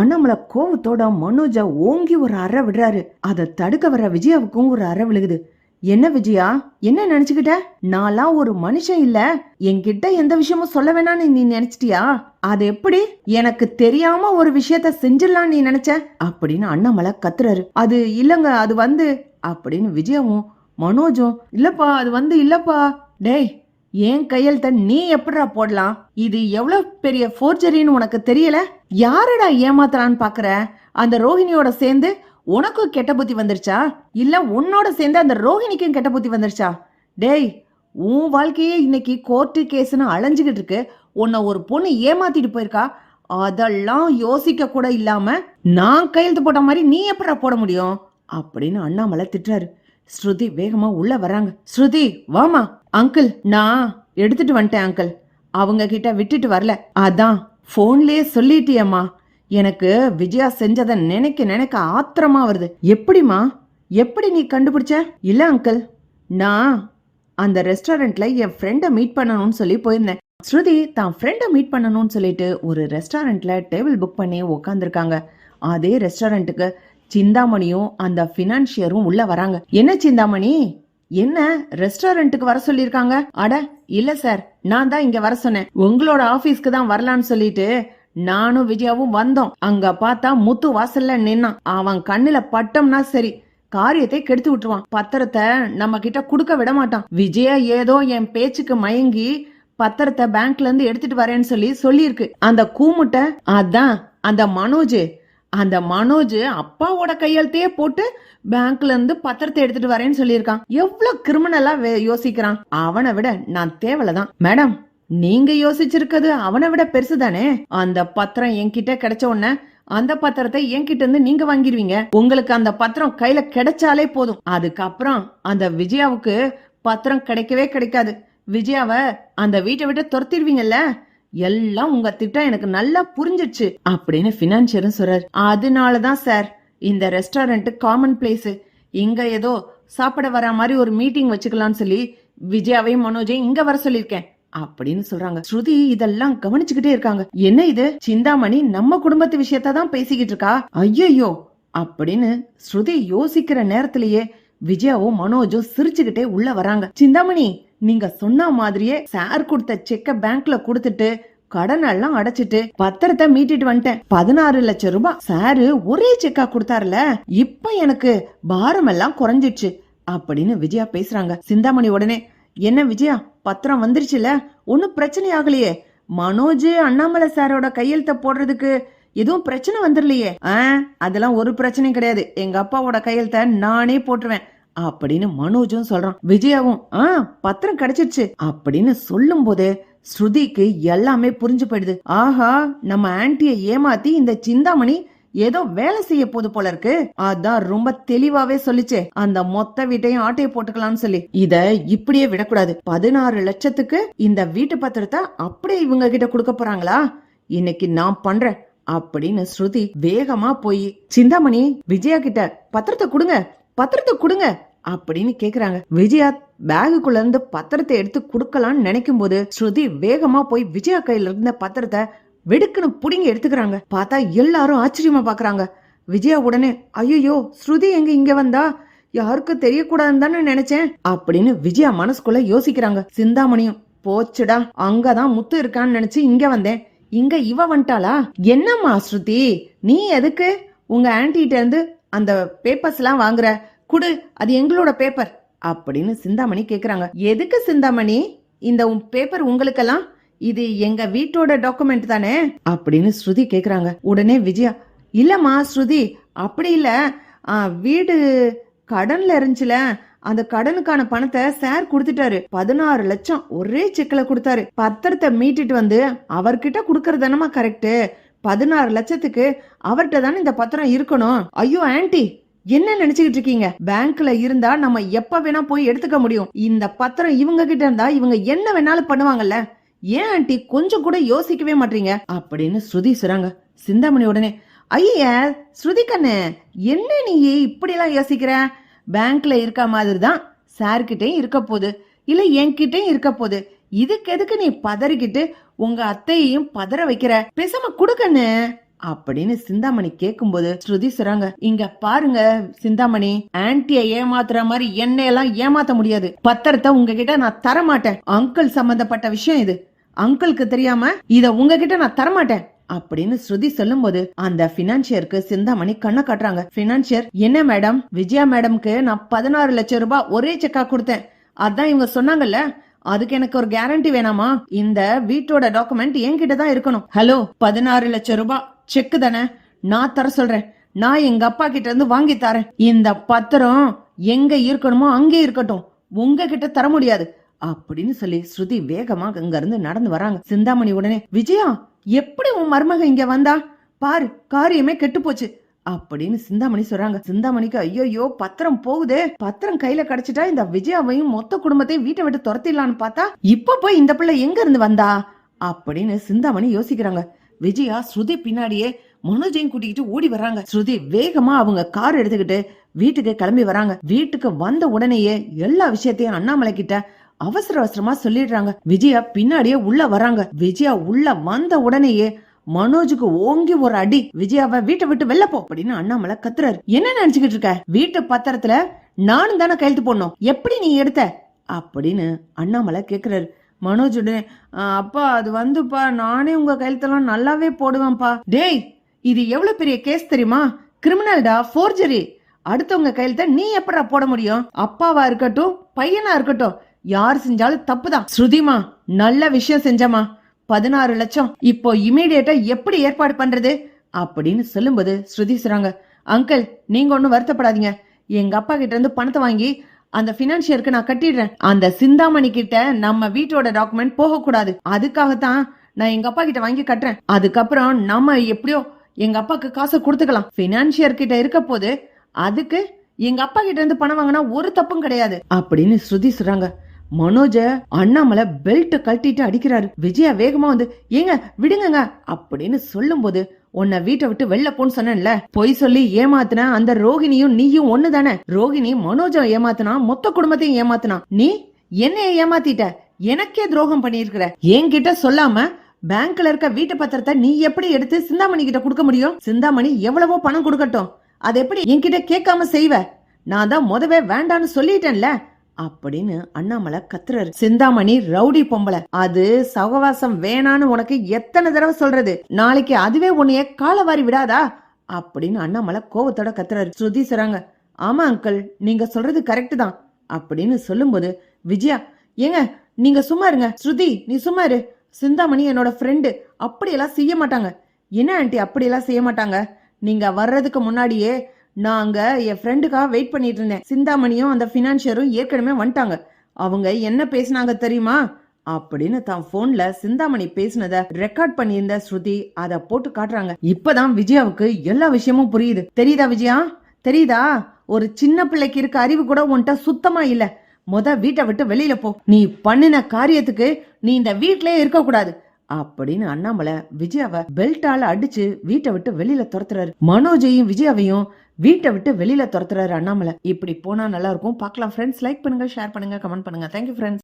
அண்ணாமலை கோவத்தோட மனோஜா ஓங்கி ஒரு அறை விடுறாரு. அதை தடுக்க வர விஜயாவுக்கும் ஒரு அறை விழுகுது. என்ன விஜயா? என்ன நினைச்சுக்கிட்ட? நான்லாம் ஒரு மனுஷன் இல்ல. என்கிட்ட எந்த விஷயமும் சொல்ல வேணாம்னு நீ நினைச்சிட்டியா? அது எப்படி? எனக்கு தெரியாம ஒரு விஷயத்த செஞ்சிடலாம் நீ நினைச்ச? அப்படின்னு அண்ணாமலை கத்துறாரு. அது இல்லங்க அது வந்து அப்படின்னு விஜயாவும் மனோஜும் இல்லப்பா அது வந்து இல்லப்பா. டேய் என் கையெழுத்த நீ எப்படிடா போடலாம்? இது எவ்வளவு பெரிய ஃபோர்ஜரின்னு உனக்கு தெரியல? யாரடா ஏமாத்தலான்னு பாக்குற? அந்த ரோஹிணியோட சேர்ந்து உனக்கும் கெட்ட புத்தி வந்துருச்சா? இல்ல உன்னோட சேர்ந்து அந்த ரோஹிணிக்கும் கெட்ட புத்தி வந்துருச்சா? டேய் உன் வாழ்க்கையே இன்னைக்கு கோர்ட்டு கேஸ்னு அலைஞ்சுகிட்டு இருக்கு. உன்னை ஒரு பொண்ணு ஏமாத்திட்டு போயிருக்கா. அதெல்லாம் யோசிக்க கூட இல்லாம நான் கையெழுத்து போட்ட மாதிரி நீ எப்படா போட முடியும்? அப்படின்னு அண்ணாமலை திட்டுறாரு. ஸ்ருதி வேகமா உள்ள வராங்க ஸ்ருதி வாமா அங்கிள் நான் எடுத்துட்டு வந்துட்டேன் அங்கிள் அவங்க கிட்ட விட்டுட்டு வரல. அதான் போன்லயே சொல்லிட்டியம்மா. எனக்கு விஜயா செஞ்சதை நினைக்க நினைக்க ஆத்திரமா வருது. எப்படிமா எப்படி நீ கண்டுபிடிச்ச? இல்ல அங்கிள் நான் அந்த ரெஸ்டாரண்ட்ல என் ஃப்ரெண்டை மீட் பண்ணணும்னு சொல்லி போயிருந்தேன். ஸ்ருதி தான் ஃப்ரெண்டை மீட் பண்ணணும்னு சொல்லிட்டு ஒரு ரெஸ்டாரண்ட்ல டேபிள் புக் பண்ணி உக்காந்துருக்காங்க. அதே ரெஸ்டாரண்ட்டுக்கு சிந்தாமணியும் அந்த ஃபினான்ஷியரும் உள்ள வராங்க. என்ன சிந்தாமணி? என்ன ரெஸ்டாரண்ட்டுக்கு வர சொல்லிருக்காங்க அட இல்ல சார் நான் தான் இங்க வர சொன்னேன். உங்களோட ஆபீஸ்க்கு தான் வரலான்னு சொல்லிட்டு நானும் விஜயாவும் வந்தோம். அங்க பார்த்தா முத்து வாசல்ல நின்னான். அவன் கண்ணுல பட்டம்னா சரி காரியத்தை கெடுத்து விட்டுருவான். பத்திரத்தை நம்ம கிட்ட குடுக்க விட மாட்டான். விஜயா ஏதோ என் பேச்சுக்கு மயங்கி பத்திரத்தை பேங்க்ல இருந்து எடுத்துட்டு வரேன்னு சொல்லி சொல்லியிருக்கு. அந்த கூமுட்டை அதான் அந்த மனோஜ் அந்த மனோஜ் அப்பாவோட கையெழுத்தையே போட்டு பேங்க்ல இருந்து பத்திரத்தை எடுத்துட்டு வரேன்னு சொல்லியிருக்கான். எவ்வளவு கிரிமினலா யோசிக்கிறான். அவனை விட நான் தேவலதான். மேடம் நீங்க யோசிச்சிருக்கிறது அவனை விட பெருசு தானே அந்த பத்திரம் என்கிட்ட கிடைச்ச உடனே அந்த பத்திரத்தை என்கிட்ட இருந்து நீங்க வாங்கிருவீங்க. உங்களுக்கு அந்த பத்திரம் கையில கிடைச்சாலே போதும். அதுக்கப்புறம் அந்த விஜயாவுக்கு பத்திரம் கிடைக்கவே கிடைக்காது. விஜயாவ அந்த வீட்டை விட்டு துரத்திடுவீங்கல்ல? எல்லாம் உங்க திட்டம் எனக்கு நல்லா புரிஞ்சிச்சு அப்படின்னு பினான்சியரும் சொல்றாரு. அதனாலதான் சார் இந்த ரெஸ்டாரண்ட் காமன் பிளேஸ் இங்க ஏதோ சாப்பிட வர மாதிரி ஒரு மீட்டிங் வச்சுக்கலாம்னு சொல்லி விஜயாவையும் மனோஜையும் இங்க வர சொல்லியிருக்கேன் அப்படின்னு சொல்றாங்க. ஸ்ருதி இதெல்லாம் கவனிச்சுக்கிட்டே இருக்காங்க. என்ன இது? சிந்தாமணி நம்ம குடும்பத்து விஷயத்த தான் பேசிக்கிட்டு இருக்கா? ஐயோ அப்படின்னு ஸ்ருதி யோசிக்கிற நேரத்திலேயே விஜயாவும் மனோஜும் சிரிச்சுக்கிட்டே உள்ள வராங்க. சிந்தாமணி நீங்க சொன்ன மாதிரியே சார் கொடுத்த செக்க பேங்க்ல கொடுத்துட்டு கடன் எல்லாம் அடைச்சிட்டு பத்திரத்தை மீட்டிட்டு வந்துட்டேன். பதினாறு லட்சம் ரூபாய் சாரு ஒரே செக்கா கொடுத்தாருல. இப்ப எனக்கு பாரம் எல்லாம் குறைஞ்சிடுச்சு. அப்படின்னு விஜயா பேசுறாங்க. சிந்தாமணி உடனே என்ன விஜயா பத்திரம் வந்துருச்சுல? ஒன்னும் பிரச்சனை ஆகலையே. மனோஜ் அண்ணாமலை சாரோட கையெழுத்த போடுறதுக்கு எதுவும் பிரச்சனை வந்துடலையே ஆ அதெல்லாம் ஒரு பிரச்சனையும் கிடையாது. எங்க அப்பாவோட கையெழுத்த நானே போட்டுருவேன். அப்படின்னு மனோஜும் சொல்றான். விஜயாவும் ஆ பத்திரம் கிடைச்சிருச்சு. அப்படின்னு சொல்லும் போதே ஸ்ருதிக்கு எல்லாமே புரிஞ்சு போயிடுது. ஆஹா நம்ம ஆன்டிய ஏமாத்தி இந்த சிந்தாமணி ஏதோ வேலை செய்ய போது போல இருக்கு. அதான் ரொம்ப தெளிவாவே சொல்லிச்சே. அந்த மொத்த வீட்டையும் ஆட்டைய போட்டுக்கலாம்னு சொல்லி. இத இப்படியே விடக்கூடாது. பதினாறு லட்சத்துக்கு இந்த வீட்டு பத்திரத்தை அப்படியே இவங்க கிட்ட கொடுக்க போறாங்களா? இன்னைக்கு நான் பண்றேன் அப்படின்னு ஸ்ருதி வேகமா போய் சிந்தாமணி விஜயா கிட்ட பத்திரத்தை கொடுங்க. பத்திரத்தை கொடுங்க அப்படின்னு கேக்குறாங்க. விஜயா பேகுக்குள்ள இருந்து பத்திரத்தை எடுத்து கொடுக்கலாம்னு நினைக்கும் போது ஸ்ருதி வேகமா போய் விஜயா கையில இருந்த பத்திரத்தை வெடுக்குன்னு புடிங்கி எடுத்துக்கிறாங்க. பார்த்தா எல்லாரும் ஆச்சரியமா பாக்குறாங்க. விஜயா உடனே ஐயோ ஸ்ருதி எங்க இங்க வந்தா? யாருக்கும் தெரியக்கூடாதுன்னு தானே நினைச்சேன். அப்படின்னு விஜயா மனசுக்குள்ள யோசிக்கிறாங்க. சிந்தாமணியும் போச்சுடா அங்கதான் முத்து இருக்கான்னு நினைச்சு இங்க வந்தேன். இங்க இவ வந்துட்டாளா? என்னம்மா ஸ்ருதி நீ எதுக்கு? உங்க ஆன்டிட்ட இருந்து அந்த பேப்பர்ஸ் எல்லாம் வாங்குற குடு அது எங்களோட பேப்பர் அப்படின்னு சிந்தாமணி கேக்குறாங்க. எதுக்கு சிந்தாமணி? இந்த பேப்பர் உங்களுக்கெல்லாம்? இது எங்க வீட்டோட டாக்குமெண்ட் தானே? அப்படின்னு ஸ்ருதி கேக்குறாங்க. உடனே விஜயா இல்லம்மா ஸ்ருதி அப்படி இல்ல. வீடு கடன்ல இருந்துச்சுல. அந்த கடனுக்கான பணத்தை சார் கொடுத்துட்டாரு. பதினாறு லட்சம் ஒரே செக்ல கொடுத்தாரு. பத்திரத்தை மீட்டிட்டு வந்து அவர்கிட்ட கொடுக்கறது தானமா கரெக்ட் பதினாறு லட்சத்துக்கு அவர்கிட்ட தானே இந்த பத்திரம் இருக்கணும். ஐயோ ஆன்ட்டி என்ன நினைச்சுக்கிட்டு இருக்கீங்க? பேங்க்ல இருந்தா நம்ம எப்ப வேணா போய் எடுத்துக்க முடியும். இந்த பத்திரம் இவங்க கிட்ட இருந்தா இவங்க என்ன வேணாலும் பண்ணுவாங்கல்ல? ஏன் ஆண்டி கொஞ்சம் கூட யோசிக்கவே மாட்டீங்க? அப்படின்னு ஸ்ருதி சுறாங்க சிந்தாமணி உடனே ஐய ஸ்ருதி கண்ணு என்ன நீ இப்படி எல்லாம் யோசிக்கிற? பேங்க்ல இருக்க மாதிரி தான் சார்கிட்டயும் இருக்க போகுது. இல்ல என்கிட்டயும் இருக்க போகுது. இதுக்கு எதுக்கு நீ பதறிக்கிட்டு உங்க அத்தையையும் பதற வைக்கிற பேசாம குடுக்கன்னு அப்படின்னு சிந்தாமணி கேக்கும்போது ஸ்ருதி சொல்றாங்க இங்க பாருங்க சிந்தாமணி ஆன்டிய ஏமாத்துற மாதிரி என்னையெல்லாம் ஏமாத்த முடியாது. பத்திரத்தை உங்ககிட்ட நான் தர மாட்டேன் அங்கிள் சம்பந்தப்பட்ட விஷயம் இது. அங்கிளுக்கு தெரியாம இத உங்ககிட்ட நான் தர மாட்டேன் அப்படின்னு ஸ்ருதி சொல்லும்போது அந்த பினான்சியருக்கு சிந்தாமணி கண்ணை காட்டுறாங்க. பினான்சியர் என்ன மேடம் விஜயா மேடம்க்கு நான் பதினாறு லட்சம் ரூபாய் ஒரே செக்கா கொடுத்தேன். அதான் இவங்க சொன்னாங்கல்ல அதுக்கு எனக்கு ஒரு கேரண்டி வேணாமா? இந்த வீட்டோட டாக்குமெண்ட் என்கிட்ட தான் இருக்கணும். ஹலோ பதினாறு லட்சம் ரூபாய். செக் தானே? நான் தர சொல்றேன். நான் எங்க அப்பா கிட்ட இருந்து வாங்கி தரேன். இந்த பத்திரம் எங்க இருக்கணுமோ அங்கே இருக்கட்டும். உங்ககிட்ட தர முடியாது. அப்படின்னு சொல்லி ஸ்ருதி வேகமாக அங்க இருந்து நடந்து வராங்க. சிந்தாமணி உடனே விஜயா எப்படி உன் மருமக இங்க வந்தா? பாரு காரியமே கெட்டு போச்சு. அப்படின்னு சிந்தாமணி சொல்றாங்க. சிந்தாமணிக்கு ஐயோயோ பத்திரம் போகுதே. பத்திரம் கையில கிடைச்சிட்டா இந்த விஜயாவையும் மொத்த குடும்பத்தையும் வீட்டை விட்டு துரத்திடலான்னு பார்த்தா இப்ப போய் இந்த பிள்ளை எங்க இருந்து வந்தா? அப்படின்னு சிந்தாமணி யோசிக்கிறாங்க. விஜயா ஸ்ருதி பின்னாடியே மனோஜையும் கூட்டிக்கிட்டு ஓடி வராங்க ஸ்ருதி வேகமா அவங்க கார் எடுத்துக்கிட்டு வீட்டுக்கு கிளம்பி வராங்க. வீட்டுக்கு வந்த உடனேயே எல்லா விஷயத்தையும் அண்ணாமலை கிட்ட அவசர அவசரமா சொல்லிடுறாங்க. விஜயா பின்னாடியே உள்ள வராங்க. விஜயா உள்ள வந்த உடனேயே மனோஜுக்கு ஓங்கி ஒரு அடி விஜயாவை வீட்டை விட்டு வெளில போ அப்படின்னு அண்ணாமலை கத்துறாரு. என்ன நினைச்சுக்கிட்டு இருக்க? வீட்டு பத்திரத்துல நானும் தானே கையெழுத்து போடணும். எப்படி நீ எடுத்த? அப்படின்னு அண்ணாமலை கேக்குறாரு. மனோஜ் உடனே அப்பா அது வந்துப்பா. நானே உங்க கையெழுத்தெல்லாம் நல்லாவே போடுவேன்ப்பா. டேய் இது எவ்வளவு பெரிய கேஸ் தெரியுமா? கிரிமினல்டா ஃபோர்ஜரி அடுத்தவங்க கையெழுத்த நீ எப்படா போட முடியும்? அப்பாவா இருக்கட்டும் பையனா இருக்கட்டும். யார் செஞ்சாலும் தப்புதான். ஸ்ருதிமா நல்ல விஷயம் செஞ்சமா பதினாறு லட்சம். இப்போ இமீடியட்டா எப்படி ஏற்பாடு பண்றது? அப்படின்னு சொல்லும்போது ஸ்ருதி சொல்றாங்க அங்கிள் நீங்க ஒன்றும் வருத்தப்படாதீங்க. எங்க அப்பா கிட்ட இருந்து பணத்தை வாங்கி அந்த பினான்சியருக்கு நான் கட்டிடுறேன். அந்த சிந்தாமணி கிட்ட நம்ம வீட்டோட டாக்குமெண்ட் போக கூடாது அதுக்காகத்தான் நான் எங்க அப்பா கிட்ட வாங்கி கட்டுறேன். அதுக்கப்புறம் நம்ம எப்படியோ எங்க அப்பாக்கு காசை கொடுத்துக்கலாம். பினான்சியர் கிட்ட இருக்க போது அதுக்கு எங்க அப்பா கிட்ட இருந்து பணம் வாங்கினா ஒரு தப்பும் கிடையாது. அப்படின்னு ஸ்ருதி சொல்றாங்க மனோஜ அண்ணாமலை பெல்ட்டை கழட்டிட்டு அடிக்கிறாரு. விஜயா வேகமா வந்து ஏங்க விடுங்கங்க அப்படின்னு சொல்லும்போது உன்னை வீட்டை விட்டு வெளில போன்னு சொன்னேன்ல. பொய் சொல்லி ஏமாத்தின அந்த ரோகிணியும் நீயும் ஒண்ணு தானே ரோகிணி மனோஜ ஏமாத்தினா மொத்த குடும்பத்தையும் ஏமாத்தினா? நீ என்னைய ஏமாத்திட்ட? எனக்கே துரோகம் பண்ணியிருக்கிற. என்கிட்ட சொல்லாம பேங்க்ல இருக்க வீட்டு பத்திரத்தை நீ எப்படி எடுத்து சிந்தாமணி கிட்ட கொடுக்க முடியும்? சிந்தாமணி எவ்வளவோ பணம் கொடுக்கட்டும். அது எப்படி என்கிட்ட கேட்காம செய்வ? நான் தான் முதவே வேண்டான்னு சொல்லிட்டேன்ல. அப்படின்னு அண்ணாமலை கத்துறாரு. சிந்தாமணி ரவுடி பொம்பளை. அது சகவாசம் வேணான்னு உனக்கு எத்தனை தடவை சொல்றது? நாளைக்கு அதுவே உன்னைய காலவாரி விடாதா? அப்படின்னு அண்ணாமலை கோவத்தோட கத்துறாரு. ஸ்ருதி சொல்றாங்க ஆமா அங்கிள் நீங்க சொல்றது கரெக்ட் தான். அப்படின்னு சொல்லும்போது விஜயா ஏங்க நீங்க சும்மா இருங்க. ஸ்ருதி நீ சும்மா இரு. சிந்தாமணி என்னோட ஃப்ரெண்டு அப்படியெல்லாம் செய்ய மாட்டாங்க. என்ன ஆண்டி அப்படியெல்லாம் செய்ய மாட்டாங்க? நீங்க வர்றதுக்கு முன்னாடியே நான் அங்க என் ஃப்ரெண்டுக்காக வெயிட் பண்ணிட்டு இருந்தேன். சிந்தாமணியும் அந்த ஃபினான்ஷியரும் ஏற்கனவே வந்துட்டாங்க. அவங்க என்ன பேசினாங்க தெரியுமா? அப்படின்னு தான் போன்ல சிந்தாமணி பேசினத ரெக்கார்ட் பண்ணியிருந்த ஸ்ருதி அத போட்டு காட்டுறாங்க. இப்பதான் விஜயாவுக்கு எல்லா விஷயமும் புரியுது. தெரியுதா விஜயா? தெரியுதா? ஒரு சின்ன பிள்ளைக்கு இருக்க அறிவு கூட உன்கிட்ட சுத்தமா இல்ல. முத வீட்டை விட்டு வெளியில போ. நீ பண்ணின காரியத்துக்கு நீ இந்த வீட்லயே இருக்க கூடாது அப்படின்னு அண்ணாமலை விஜயாவை பெல்ட்டால அடிச்சு வீட்டை விட்டு வெளியில துரத்துறாரு. மனோஜையும் விஜயாவையும் வீட்டை விட்டு வெளியில துரத்துறாரு அண்ணாமலை. இப்படி போனா நல்லா இருக்கும். பார்க்கலாம் ஃப்ரெண்ட்ஸ் லைக் பண்ணுங்க ஷேர் பண்ணுங்க கமெண்ட் பண்ணுங்க. Thank you friends